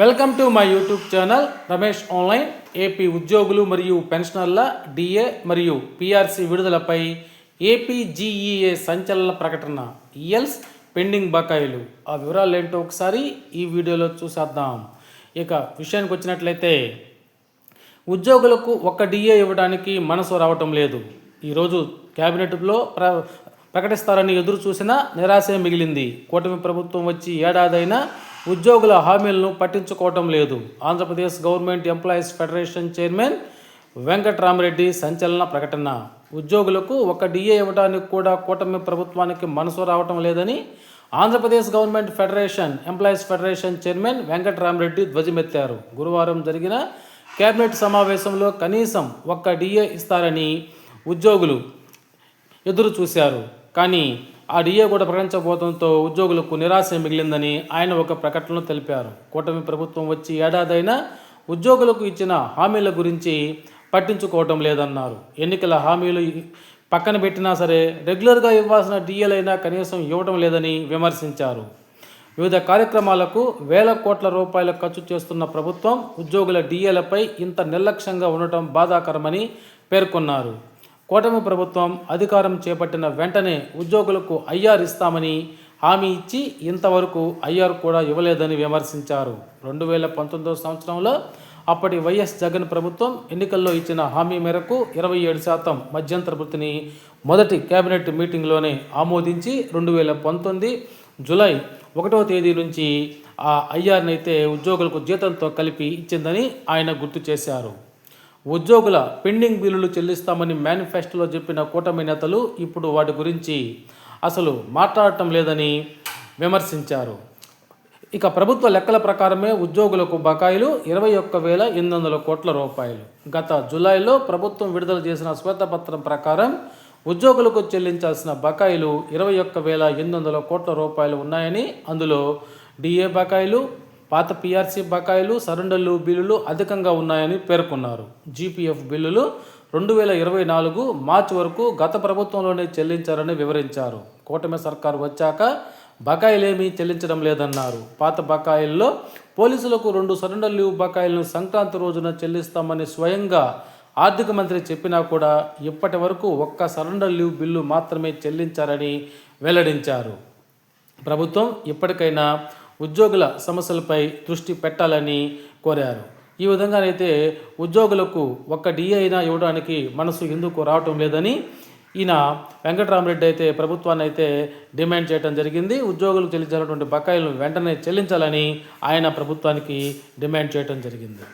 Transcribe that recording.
Welcome to my YouTube channel Ramesh online. AP ఉద్యోగులు మరియు పెన్షనర్ల డిఏ మరియు పిఆర్సి విడుదలపై ఏపీజీఈఏ సంచలన ప్రకటన. ఈఎల్స్ పెండింగ్ బకాయిలు. ఆ వివరాలు ఏంటో ఒకసారి ఈ వీడియోలో చూసేద్దాం. ఇక విషయానికి వచ్చినట్లయితే ఉద్యోగులకు ఒక్క డిఏ ఇవ్వడానికి మనసు రావటం లేదు. ఈరోజు క్యాబినెట్లో ప్ర ప్రకటిస్తారని ఎదురు చూసినా నిరాశే మిగిలింది. కూటమి ప్రభుత్వం వచ్చి ఏడాదైనా ఉద్యోగుల హామీలను పట్టించుకోవటం లేదు. Andhra Pradesh government employees federation chairman Venkatrami Reddy సంచలన ప్రకటన. ఉద్యోగులకు ఒక డిఏ ఇవ్వడానికి కూడా కూటమి ప్రభుత్వానికి మనసు రావటం లేదని Andhra Pradesh government federation employees federation chairman Venkatrami Reddy ధ్వజమెత్తారు. గురువారం జరిగిన కేబినెట్ సమావేశంలో కనీసం ఒక్క డిఏ ఇస్తారని ఉద్యోగులు ఎదురు చూశారు కానీ ఆ డిఏ కూడా ప్రకటించబోవడంతో ఉద్యోగులకు నిరాశ మిగిలిందని ఆయన ఒక ప్రకటనలో తెలిపారు. కూటమి ప్రభుత్వం వచ్చి ఏడాదైనా ఉద్యోగులకు ఇచ్చిన హామీల గురించి పట్టించుకోవటం లేదన్నారు. ఎన్నికల హామీలు పక్కన పెట్టినా సరే రెగ్యులర్గా ఇవ్వాల్సిన డిఏలైనా కనీసం ఇవ్వడం లేదని విమర్శించారు. వివిధ కార్యక్రమాలకు వేల కోట్ల రూపాయల ఖర్చు చేస్తున్న ప్రభుత్వం ఉద్యోగుల డిఏలపై ఇంత నిర్లక్ష్యంగా ఉండటం బాధాకరమని పేర్కొన్నారు. కూటమి ప్రభుత్వం అధికారం చేపట్టిన వెంటనే ఉద్యోగులకు ఐఆర్ ఇస్తామని హామీ ఇచ్చి ఇంతవరకు ఐఆర్ కూడా ఇవ్వలేదని విమర్శించారు. రెండు వేల పంతొమ్మిదవ సంవత్సరంలో అప్పటి వైఎస్ జగన్ ప్రభుత్వం ఎన్నికల్లో ఇచ్చిన హామీ మేరకు ఇరవై ఏడు శాతం మధ్యంతర వృత్తిని మొదటి కేబినెట్ మీటింగ్లోనే ఆమోదించి రెండు వేల పంతొమ్మిది జులై ఒకటవ తేదీ నుంచి ఆ ఐఆర్ని అయితే ఉద్యోగులకు జీతంతో కలిపి ఇచ్చిందని ఆయన గుర్తు చేశారు. ఉద్యోగుల పెండింగ్ బిల్లులు చెల్లిస్తామని మేనిఫెస్టోలో చెప్పిన కూటమి నేతలు ఇప్పుడు వాటి గురించి అసలు మాట్లాడటం లేదని విమర్శించారు. ఇక ప్రభుత్వ లెక్కల ప్రకారమే ఉద్యోగులకు బకాయిలు ఇరవై ఒక్క వేల ఎనిమిది వందల కోట్ల రూపాయలు. గత జూలైలో ప్రభుత్వం విడుదల చేసిన శ్వేతపత్రం ప్రకారం ఉద్యోగులకు చెల్లించాల్సిన బకాయిలు ఇరవై ఒక్క వేల ఎనిమిది వందల కోట్ల రూపాయలు ఉన్నాయని అందులో డిఏ బకాయిలు పాత పిఆర్సీ బకాయిలు సరెండర్లు బిల్లులు అధికంగా ఉన్నాయని పేర్కొన్నారు. జీపీఎఫ్ బిల్లులు రెండు వేల ఇరవై నాలుగు మార్చి వరకు గత ప్రభుత్వంలోనే చెల్లించారని వివరించారు. కూటమి సర్కారు వచ్చాక బకాయిలేమీ చెల్లించడం లేదన్నారు. పాత బకాయిల్లో పోలీసులకు రెండు సరెండర్ లీవ్ బకాయిలను సంక్రాంతి రోజున చెల్లిస్తామని స్వయంగా ఆర్థిక మంత్రి చెప్పినా కూడా ఇప్పటి వరకు ఒక్క సరెండర్ లీవ్ బిల్లు మాత్రమే చెల్లించారని వెల్లడించారు. ప్రభుత్వం ఇప్పటికైనా ఉద్యోగుల సమస్యలపై దృష్టి పెట్టాలని కోరారు. ఈ విధంగానైతే ఉద్యోగులకు ఒక్క డిఏ అయినా ఇవ్వడానికి మనసు ఎందుకు రావటం లేదని ఈయన వెంకటరామరెడ్డి అయితే ప్రభుత్వాన్ని అయితే డిమాండ్ చేయడం జరిగింది. ఉద్యోగులకు చెల్లించాల్సినటువంటి బకాయిలను వెంటనే చెల్లించాలని ఆయన ప్రభుత్వానికి డిమాండ్ చేయడం జరిగింది.